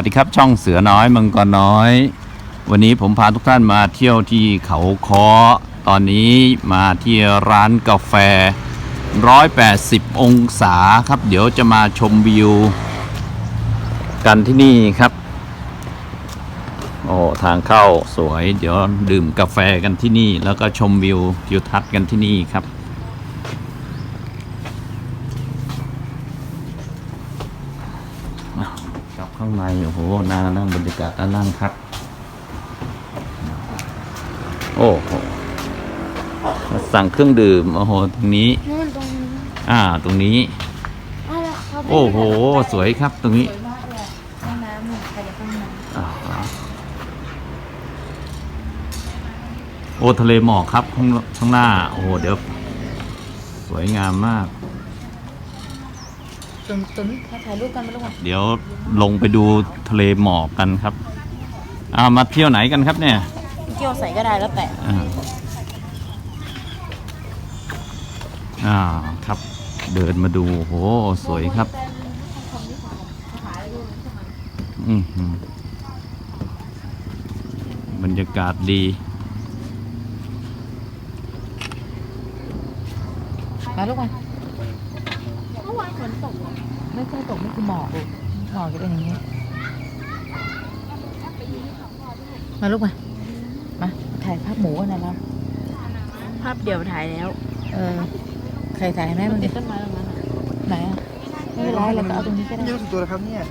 วัสดีครับช่องเสือน้อยมังกรน้อย วันนี้ผมพาทุกท่านมาเที่ยวที่เขาคอตอนนี้มาที่ร้านกาแฟ 180 องศาครับ เดี๋ยวจะมาชมวิว กันที่นี่ครับ โอ้ทางเข้าสวย เดี๋ยวดื่มกาแฟกันที่นี่ แล้วก็ชมวิวทิวทัศน์กันที่นี่ครับ กลับ ข้างในโอ้โหน่านั่งบรรยากาศน่านั่งครับโอ้โหมาสั่งเครื่องดื่มโอ้โหตรงนี้ นู่นตรงนี้อ่า ตรงนี้ อ้าวแล้วเขาไปโอ้โหสวยครับ ตรงนี้สวยมากเลยห้องน้ำเนี่ยใครจะเข้าห้องน้อ่าโอ้ทะเลหมอกครับข้างข้างหน้า โอ้โหเดี๋ยวสวยงามมากำ ตุนตุนถ่ายรูปกันไหมลูกอะเดี๋ยวลงไปดูทะเลหมอกกันครับอ่ามาเที่ยวไหนกันครับเนี่ยเกี่ยวใส่ก็ได้แล้วแต่อ่าอ่าครับ เดินมาดูโหสวยครับอือหือบรรยากาศดี มาลูกมาเมื่อ วานฝนตกไม่เคยตกไม่คือหมอกลูกหมอกจะเป็นอย่างนี้ มาลูกมา มา ถ่ายภาพหมูกันนะแล้วภาพเดียวถ่ายแล้ว เออ ใครถ่ายให้แม่มันติดิดต้นไม้ตรงนั้นอะไหนอะไม่เป็นไรเราก็เอาตรงนี้ก็ได้นี่รู้สึกตัวแล้วครับเนี่ย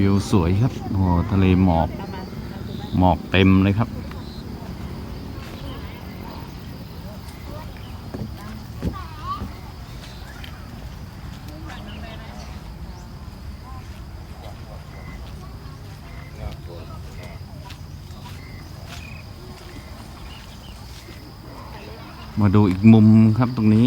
วิวสวยครับโอ้โหทะเลหมอก หมอกเต็มเลยครับ มาดูอีกมุมครับตรงนี้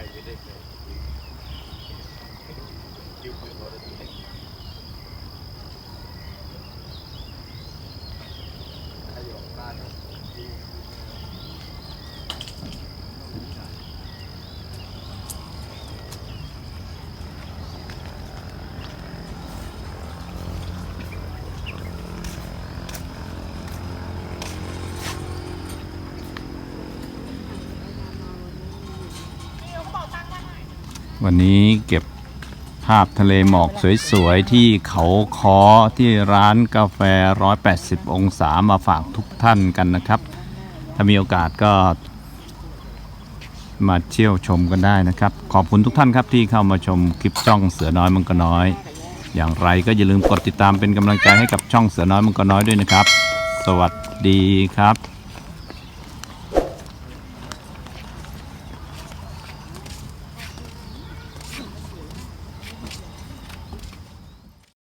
I will วันนี้เก็บภาพทะเลหมอกสวยๆ ที่เขาคอที่ร้านกาแฟ 180 องศามาฝากทุกท่านกันนะครับ ถ้ามีโอกาสก็มาเที่ยวชมกันได้นะครับ ขอบคุณทุกท่านครับที่เข้ามาชมคลิปช่องเสือน้อยมังกรน้อย อย่างไรก็อย่าลืมกดติดตามเป็นกำลังใจให้กับช่องเสือน้อยมังกรน้อยด้วยนะครับ สวัสดีครับ